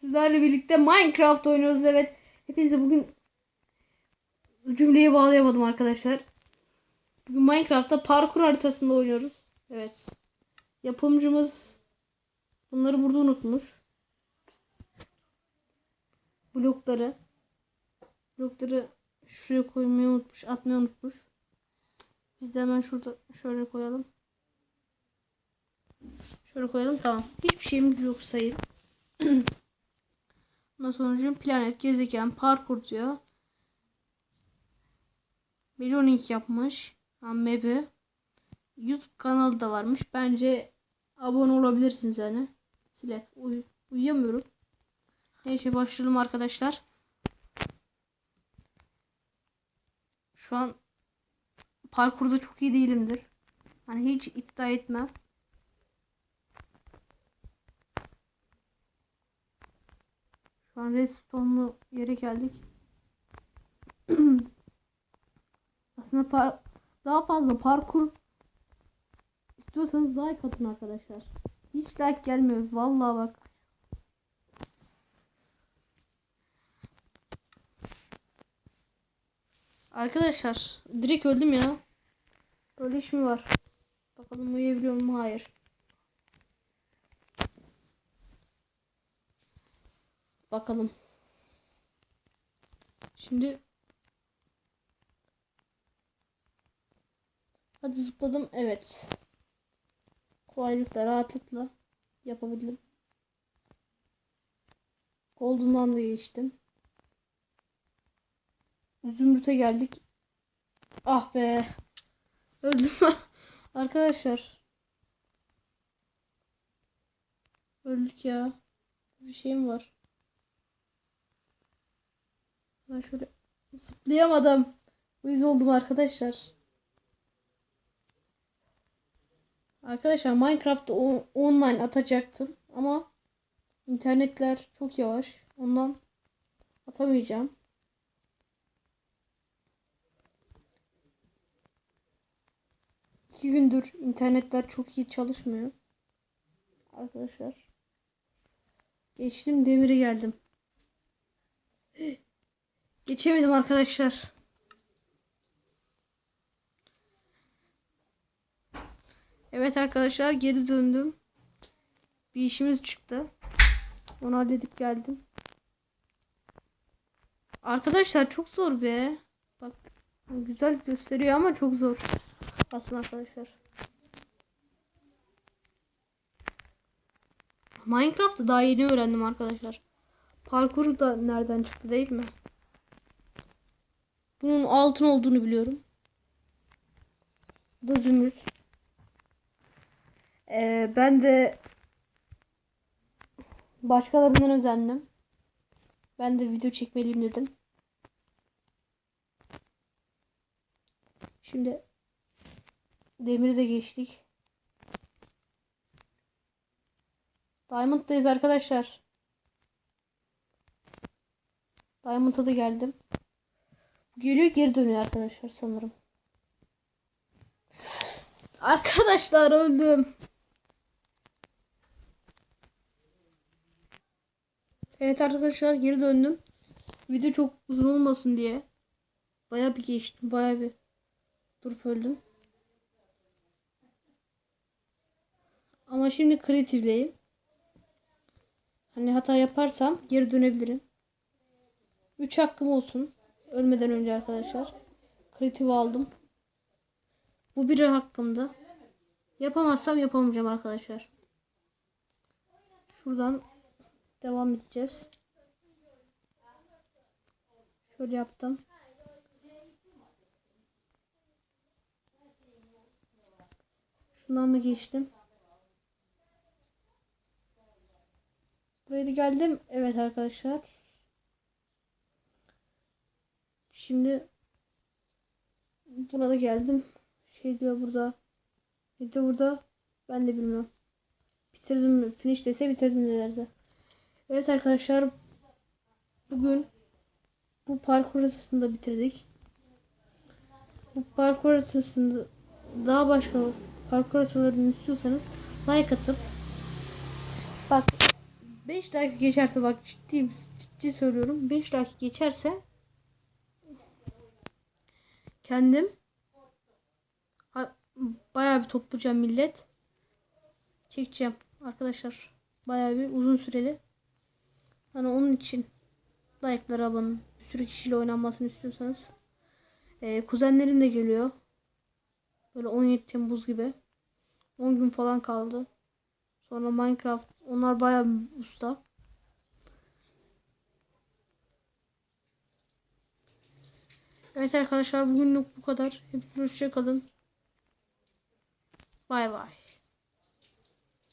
Sizlerle birlikte Minecraft oynuyoruz evet. Hepinize bugün cümleyi bağlayamadım arkadaşlar. Bugün Minecraft'ta parkur haritasında oynuyoruz. Evet. Yapımcımız bunları burada unutmuş. Blokları. Blokları şuraya koymayı unutmuş, atmayı unutmuş. Biz de hemen şurada şöyle koyalım. Şöyle koyalım tamam. Hiçbir şeyimiz yok sayın. Ondan sonra planet, gezegen, parkur diyor. Milyonik yapmış. Ha, Map'i. YouTube kanalı da varmış. Bence abone olabilirsiniz yani. Silep. Uy uyuyamıyorum. Neyse başlayalım arkadaşlar. Şu an parkurda çok iyi değilimdir. Hani hiç iddia etmem. Şu an redstone'lu yere geldik. Aslında par daha fazla parkur istiyorsanız like atın arkadaşlar. Hiç like gelmiyor. Vallahi bak. Arkadaşlar direkt öldüm ya. Böyle iş mi var? Bakalım uyuyabiliyor mu? Hayır. Bakalım. Şimdi Hadi zıpladım. Evet. Kolaylıkla, rahatlıkla yapabildim. Golden'dan da geçtim. Zümrüt'e geldik. Ah be. Öldüm. Arkadaşlar. Öldük ya. Bir şeyim var. Ben şöyle zıplayamadım. Uyuz oldum arkadaşlar. Arkadaşlar Minecraft'ta o- online atacaktım ama internetler çok yavaş. Ondan atamayacağım. İki gündür internetler çok iyi çalışmıyor. Arkadaşlar. Geçtim demiri geldim. Geçemedim arkadaşlar. Evet arkadaşlar geri döndüm. Bir işimiz çıktı. Onu halledip geldim. Arkadaşlar çok zor be. Bak güzel gösteriyor ama çok zor. Aslında arkadaşlar. Minecraft'ı daha yeni öğrendim arkadaşlar. Parkur da nereden çıktı değil mi? Bunun altın olduğunu biliyorum. Bu da zümrüt. Ee, ben de başkalarından özendim. Ben de video çekmeliyim dedim. Şimdi demiri de geçtik. Diamond'dayız arkadaşlar. Diamond'a da geldim. Geliyor geri dönüyor arkadaşlar sanırım. Arkadaşlar öldüm. Evet arkadaşlar geri döndüm. Video çok uzun olmasın diye. Baya bir geçtim. Baya bir durup öldüm. Ama şimdi kreatifleyim. Hani hata yaparsam geri dönebilirim. 3 hakkım olsun. Ölmeden önce arkadaşlar. Kreatif aldım. Bu biri hakkımda. Yapamazsam yapamayacağım arkadaşlar. Şuradan devam edeceğiz. Şöyle yaptım. Şundan da geçtim. Buraya da geldim. Evet arkadaşlar. Şimdi buna da geldim. Şey diyor burada. Ne diyor burada? Ben de bilmiyorum. Bitirdim mi? Finish dese bitirdim derdi. Evet arkadaşlar. Bugün bu parkur arasında bitirdik. Bu parkur arasında daha başka parkur haritalarını istiyorsanız like atıp bak 5 dakika geçerse bak ciddi ciddi söylüyorum. 5 dakika geçerse kendim bayağı bir toplayacağım millet. Çekeceğim arkadaşlar. Bayağı bir uzun süreli. Hani onun için like'lara abone bir sürü kişiyle oynanmasını istiyorsanız. Ee, kuzenlerim de geliyor. Böyle 17 Temmuz gibi. 10 gün falan kaldı. Sonra Minecraft. Onlar bayağı usta. Evet arkadaşlar bugünlük bu kadar. Hepinize hoşça kalın. Bay bay.